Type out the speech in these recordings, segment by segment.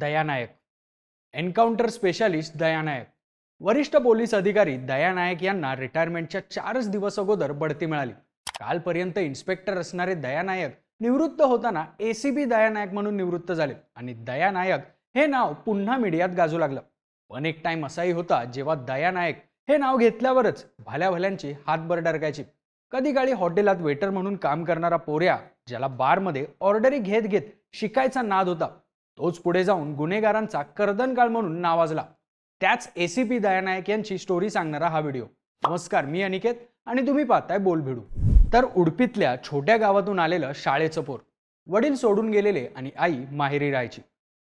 दयानायक. Encounter specialist दयानायक. वरिष्ठ police अधिकारी दयानायक यांना रिटायरमेंटच्या चारच दिवस अगोदर बढती मिळाली. कालपर्यंत इन्स्पेक्टर असणारे दयानायक निवृत्त होताना एसीबी दयानायक म्हणून निवृत्त झाले आणि दयानायक हे नाव पुन्हा मीडियात गाजू लागलं. पण एक टाइम असाही होता जेव्हा दयानायक हे नाव घेतल्यावरच भल्या भल्यांची हातभर डरकायची. कधी काळी हॉटेलात वेटर म्हणून काम करणारा पोऱ्या ज्याला बारमध्ये ऑर्डरी घेत घेत शिकायचा नाद होता तोच पुढे जाऊन गुन्हेगारांचा कर्दनकाळ म्हणून नावाजला. त्याच एसीपी दयानायक यांची स्टोरी सांगणारा हा व्हिडिओ नमस्कार मी अनिकेत आणि तुम्ही पाहताय बोलभिडू तर उडपीतल्या छोट्या गावातून आलेलं शाळेचं पोर. वडील सोडून गेलेले आणि आई माहेरी राहायची.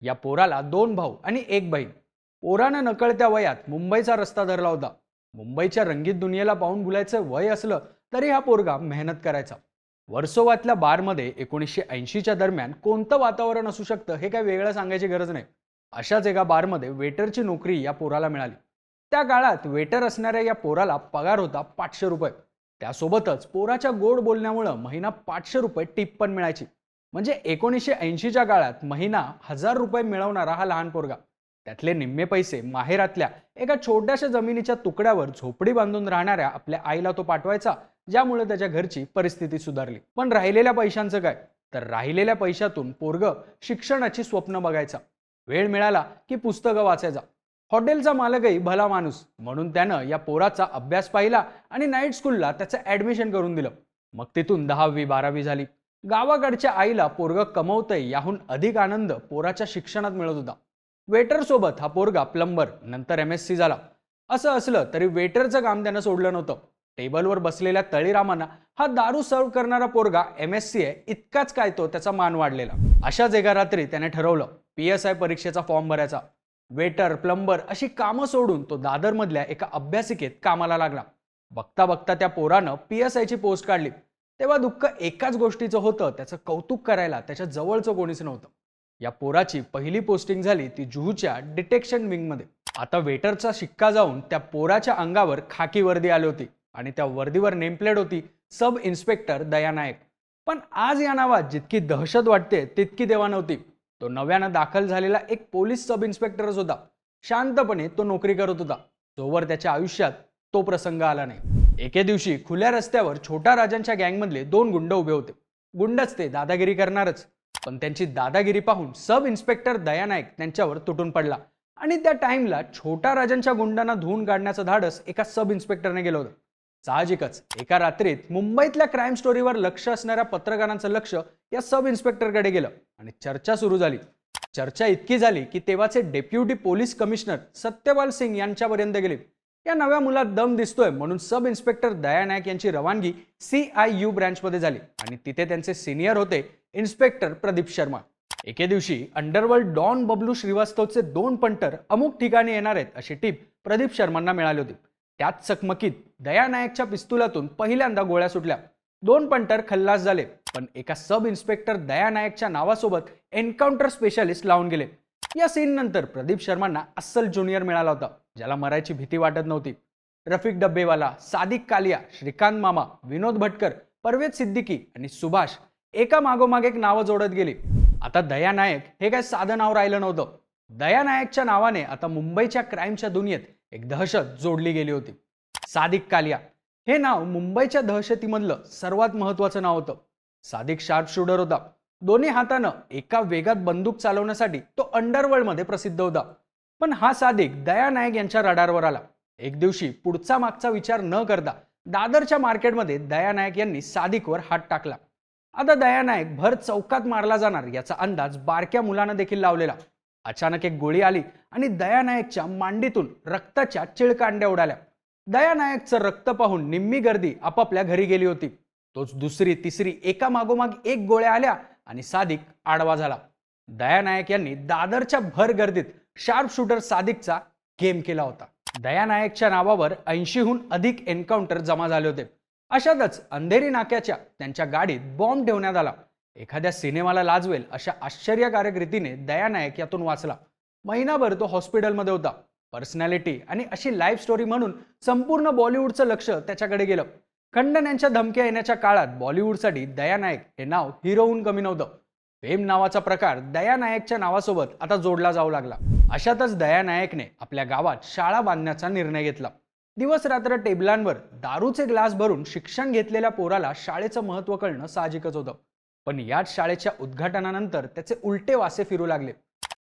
या पोराला दोन भाऊ आणि एक बहीण. पोरानं नकळत्या वयात मुंबईचा रस्ता धरला होता. मुंबईच्या रंगीत दुनियेला पाहून बुलायचं वय असलं तरी हा पोरगा मेहनत करायचा. वर्सोवातल्या बारमध्ये एकोणीसशे ऐंशीच्या दरम्यान कोणतं वातावरण असू शकतं हे काय वेगळं सांगायची गरज नाही. अशाच एका बारमध्ये वेटरची नोकरी या पोराला मिळाली. त्या काळात वेटर असणाऱ्या या पोराला पगार होता पाचशे रुपये. त्यासोबतच पोराच्या गोड बोलण्यामुळं महिना पाचशे रुपये टिप पण मिळायची. म्हणजे एकोणीसशे ऐंशीच्या काळात महिना हजार रुपये मिळवणारा हा लहान पोरगा. त्यातले निम्मे पैसे माहेरातल्या एका छोट्याशा जमिनीच्या तुकड्यावर झोपडी बांधून राहणाऱ्या आपल्या आईला तो पाठवायचा ज्यामुळे त्याच्या घरची परिस्थिती सुधारली. पण राहिलेल्या पैशांचं काय? तर राहिलेल्या पैशातून पोरग शिक्षणाची स्वप्न बघायचा. वेळ मिळाला की पुस्तकं वाचायचा. हॉटेलचा मालकही भला माणूस म्हणून त्यानं या पोराचा अभ्यास पाहिला आणि नाईट स्कूलला त्याचं ऍडमिशन करून दिलं. मग तिथून दहावी बारावी झाली. गावाकडच्या आईला पोरग कमवतंय याहून अधिक आनंद पोराच्या शिक्षणात मिळत होता. वेटर सोबत हा पोरगा प्लंबर नंतर एम एस सी झाला. असं असलं तरी वेटरचं काम त्यानं सोडलं नव्हतं. टेबलवर बसलेल्या तळीरामांना हा दारू सर्व करणारा पोरगा एम एस सी आहे इतकाच काय तो त्याचा मान वाढलेला. अशाच एका रात्री त्याने ठरवलं पी एस आय परीक्षेचा फॉर्म भरायचा. वेटर प्लंबर अशी कामं सोडून तो दादरमधल्या एका अभ्यासिकेत कामाला लागला. बघता बघता त्या पोरानं पी एस आयची पोस्ट काढली. तेव्हा दुःख एकाच गोष्टीचं होतं त्याचं कौतुक करायला त्याच्या जवळचं कोणीच नव्हतं. या पोराची पहिली पोस्टिंग झाली ती जुहूच्या डिटेक्शन विंगमध्ये आता वेटरचा शिक्का जाऊन त्या पोराच्या अंगावर खाकी वर्दी आली होती आणि त्या वर्दीवर नेमप्लेट होती सब इन्स्पेक्टर दयानायक पण आज या नावात जितकी दहशत वाटते तितकी देवा नव्हती. तो नव्यानं दाखल झालेला एक पोलीस सब इन्स्पेक्टरच होता. शांतपणे तो नोकरी करत होता. जोवर त्याच्या आयुष्यात तो प्रसंग आला नाही. एके दिवशी खुल्या रस्त्यावर छोटा राजांच्या गँगमधले दोन गुंड उभे होते. गुंडच ते दादागिरी करणारच. पण त्यांची दादागिरी पाहून सब इन्स्पेक्टर दयानायक त्यांच्यावर तुटून पडला. आणि त्या टाइमला छोटा राजांच्या गुंडांना धुवून काढण्याचं धाडस एका सब इन्स्पेक्टरने गेलं होतं. साहजिकच एका रात्रीत मुंबईतल्या क्राईम स्टोरीवर लक्ष असणाऱ्या पत्रकारांचं लक्ष या सब इन्स्पेक्टरकडे गेलं आणि चर्चा सुरू झाली. चर्चा इतकी झाली की तेव्हाचे deputy police commissioner Satyapal Singh यांच्यापर्यंत गेले. या नव्या मुलात दम दिसतोय म्हणून सब इन्स्पेक्टर दयानायक यांची रवानगी सी आय यू ब्रँचमध्ये झाली आणि तिथे त्यांचे सिनियर होते इन्स्पेक्टर प्रदीप शर्मा. एके दिवशी अंडरवर्ल्ड डॉन बबलू श्रीवास्तवचे दोन पंटर अमुक ठिकाणी येणार आहेत अशी टीप प्रदीप शर्मांना मिळाली होती. त्याच चकमकीत दयानायकच्या पिस्तुलातून पहिल्यांदा गोळ्या सुटल्या. दोन पंटर खल्लास झाले पण एका सब इन्स्पेक्टर दयानायकच्या नावासोबत एन्काउंटर स्पेशालिस्ट लावून गेले. या सीन नंतर प्रदीप शर्मांना अस्सल ज्युनियर मिळाला होता ज्याला मरायची भीती वाटत नव्हती. रफिक डब्बेवाला सादिक कालिया श्रीकांत मामा विनोद भटकर परवेज सिद्दीकी आणि सुभाष एका मागोमाग एक नावं जोडत गेली. आता दयानायक हे काय साधं नाव राहिलं नव्हतं. दयानायकच्या नावाने आता मुंबईच्या क्राईमच्या दुनियेत एक दहशत जोडली गेली होती. सादिक कालिया. हे नाव मुंबईच्या दहशतीमधलं सर्वात महत्वाचं नाव होतं. सादिक शार्प शूटर होता. दोन्ही हातानं एका वेगात बंदूक चालवण्यासाठी तो अंडरवर्ल्डमध्ये प्रसिद्ध होता. पण हा सादिक दयानायक यांच्या रडारवर आला. एक दिवशी पुढचा मागचा विचार न करता दादरच्या मार्केटमध्ये दयानायक यांनी सादिकवर हात टाकला. आता दयानायक भर चौकात मारला जाणार याचा अंदाज बारक्या मुलानं देखील लावलेला. अचानक एक गोळी आली आणि दयानायकच्या मांडीतून रक्ताच्या चिळकांड्या उडाल्या. दयानायकचं रक्त पाहून निम्मी गर्दी आपापल्या घरी गेली होती. तोच दुसरी तिसरी एका मागोमाग एक गोळ्या आल्या आणि सादिक आडवा झाला. दयानायक यांनी दादरच्या भर गर्दीत शार्प शूटर सादिकचा गेम केला होता. दयानायकच्या नावावर ऐंशीहून अधिक एन्काउंटर जमा झाले होते. अशातच अंधेरी नाक्याच्या त्यांच्या गाडीत बॉम्ब ठेवण्यात आला. एखाद्या सिनेमाला लाजवेल अशा आश्चर्यकारक रीतीने दयानायक यातून वाचला. महिनाभर तो हॉस्पिटलमध्ये होता. पर्सनॅलिटी आणि अशी लाईफ स्टोरी म्हणून संपूर्ण बॉलिवूडचं लक्ष त्याच्याकडे गेलं. खंडन यांच्या धमक्या येण्याच्या काळात बॉलिवूडसाठी दयानायक हे नाव हिरोहून कमी नव्हतं. फेम नावाचा प्रकार दया नायकच्या नावासोबत आता जोडला जाऊ लागला. अशातच दया नायकने आपल्या गावात शाळा बांधण्याचा निर्णय घेतला. दिवस रात्र टेबलांवर दारूचे ग्लास भरून शिक्षण घेतलेल्या पोराला शाळेचं महत्त्व कळणं साहजिकच होतं. पण याच शाळेच्या उद्घाटनानंतर त्याचे उलटे वासे फिरू लागले.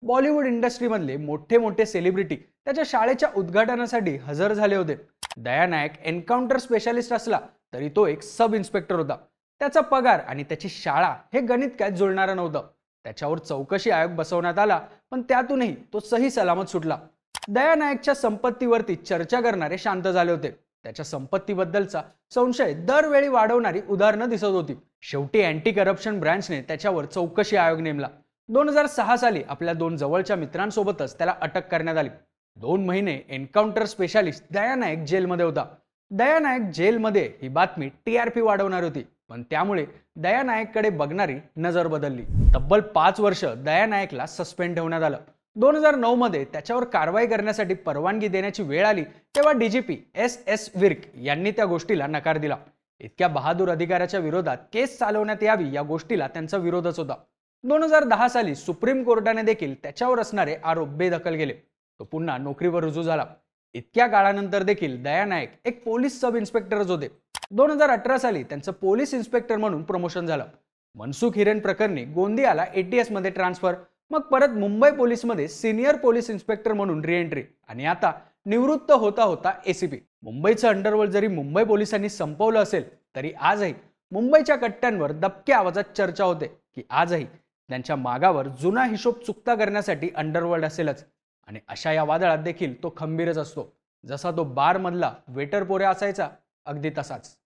बॉलिवूड इंडस्ट्रीमधले मोठे मोठे सेलिब्रिटी त्याच्या शाळेच्या उद्घाटनासाठी हजर झाले होते. दया नायक एन्काउंटर स्पेशालिस्ट असला तरी तो एक सब इन्स्पेक्टर होता. त्याचा पगार आणि त्याची शाळा हे गणित काय जुळणारं नव्हतं. त्याच्यावर चौकशी आयोग बसवण्यात आला पण त्यातूनही तो सही सलामत सुटला. दया नायकच्या संपत्तीवरती चर्चा करणारे शांत झाले होते. त्याच्या संपत्तीबद्दलचा संशय दरवेळी वाढवणारी उदाहरणं दिसत होती. शेवटी अँटी करप्शन ब्रँचने त्याच्यावर चौकशी आयोग नेमला. दोन हजार सहा साली आपल्या दोन जवळच्या मित्रांसोबतच त्याला अटक करण्यात आली. दोन महिने एन्काउंटर स्पेशालिस्ट दया नायक जेलमध्ये होता. दयानायक जेलमध्ये ही बातमी टी आर पी वाढवणार होती पण त्यामुळे दयानायककडे बघणारी नजर बदलली. तब्बल पाच वर्ष दयानायकला सस्पेंड ठेवण्यात आलं. दोन हजार नऊ मध्ये त्याच्यावर कारवाई करण्यासाठी परवानगी देण्याची वेळ आली तेव्हा डीजीपी एस एस विर्क यांनी त्या गोष्टीला नकार दिला. इतक्या बहादूर अधिकाऱ्याच्या विरोधात केस चालवण्यात यावी या गोष्टीला त्यांचा विरोधच होता. दोन हजार दहा साली सुप्रीम कोर्टाने देखील त्याच्यावर असणारे आरोप बेदखल केले. तो पुन्हा नोकरीवर रुजू झाला. इतक्या काळानंतर देखील दया नायक एक पोलीस सब इन्स्पेक्टरच होते. दोन हजार अठरा साली त्यांचं पोलीस इन्स्पेक्टर म्हणून प्रमोशन झालं. मनसुख हिरेन प्रकरणी गोंदियाला एटीएसमध्ये ट्रान्सफर मग परत मुंबई पोलीसमध्ये सिनियर पोलीस इन्स्पेक्टर म्हणून रिएंट्री. आणि आता निवृत्त होता होता एसीपी मुंबईचं अंडरवर्ल्ड जरी मुंबई पोलिसांनी संपवलं असेल तरी आजही मुंबईच्या कट्ट्यांवर दबक्या आवाजात चर्चा होते की आजही त्यांच्या मागावर जुना हिशोब चुकता करण्यासाठी अंडरवर्ल्ड असेलच. आणि अशा या वादळात देखील तो खंबीरच असतो. जसा तो बारमधला वेटर पोऱ्या असायचा अगदी तसाच.